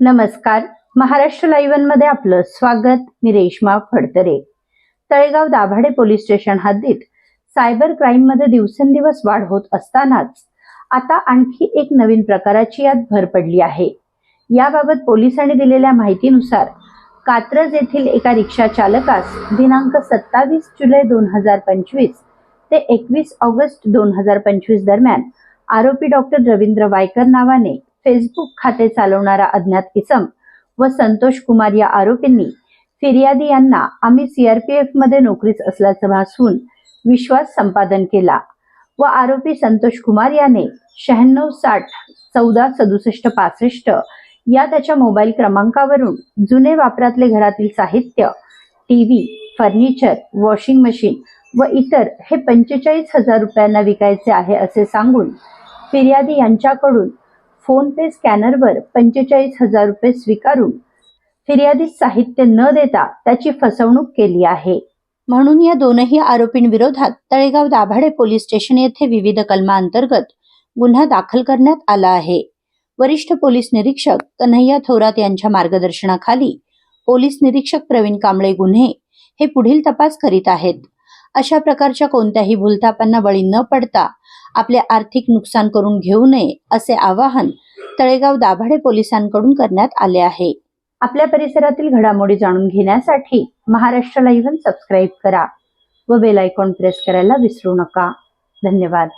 नमस्कार. महाराष्ट्र लाईव्हमध्ये आपलं स्वागत. मी रेश्मा फडतरे. तळेगाव दाभाडे पोलीस स्टेशन हद्दीत सायबर क्राईममध्ये दिवसेंदिवस वाढ होत असतानाच आता आणखी एक नवीन प्रकाराची यात भर पडली आहे. याबाबत पोलिसांनी दिलेल्या माहितीनुसार कात्रज येथील एका रिक्षा चालकास दिनांक सत्तावीस जुलै दोन हजार पंचवीस ते एकवीस ऑगस्ट दोन हजार पंचवीस दरम्यान आरोपी डॉक्टर रवींद्र वायकर नावाने फेसबुक खाते चालवणारा अज्ञात किसम व संतोष कुमार या आरोपींनी फिर्यादी यांना आम्ही सीआरपीएफमध्ये नोकरीच असल्याचं भासवून विश्वास संपादन केला व आरोपी संतोष कुमार याने शहाण्णव साठ चौदा सदुसष्ट पासष्ट या त्याच्या मोबाईल क्रमांकावरून जुने वापरातले घरातील साहित्य टीव्ही फर्निचर वॉशिंग मशीन व इतर हे पंचेचाळीस हजार रुपयांना विकायचे आहे असे सांगून फिर्यादी यांच्याकडून फोन पे स्कॅनरवर पंचेचाळीस हजार रुपये स्वीकारून फिर्यादीत साहित्य न देता त्याची फसवणूक केली आहे. म्हणून या दोनही आरोपींविरोधात तळेगाव दाभाडे पोलीस स्टेशन येथे विविध कलमांतर्गत गुन्हा दाखल करण्यात आला आहे. वरिष्ठ पोलीस निरीक्षक कन्हैया थोरात यांच्या मार्गदर्शनाखाली पोलीस निरीक्षक प्रवीण कांबळे गुन्हे हे पुढील तपास करीत आहेत. अशा प्रकारच्या कोणत्याही भूलथापांना बळी न पडता आपले आर्थिक नुकसान करून घेऊ नये असे आवाहन तळेगाव दाभाडे पोलिसांकडून करण्यात आले आहे. आपल्या परिसरातील घडामोडी जाणून घेण्यासाठी महाराष्ट्र लाईव्ह सबस्क्राईब करा व बेल आयकॉन प्रेस करायला विसरू नका. धन्यवाद.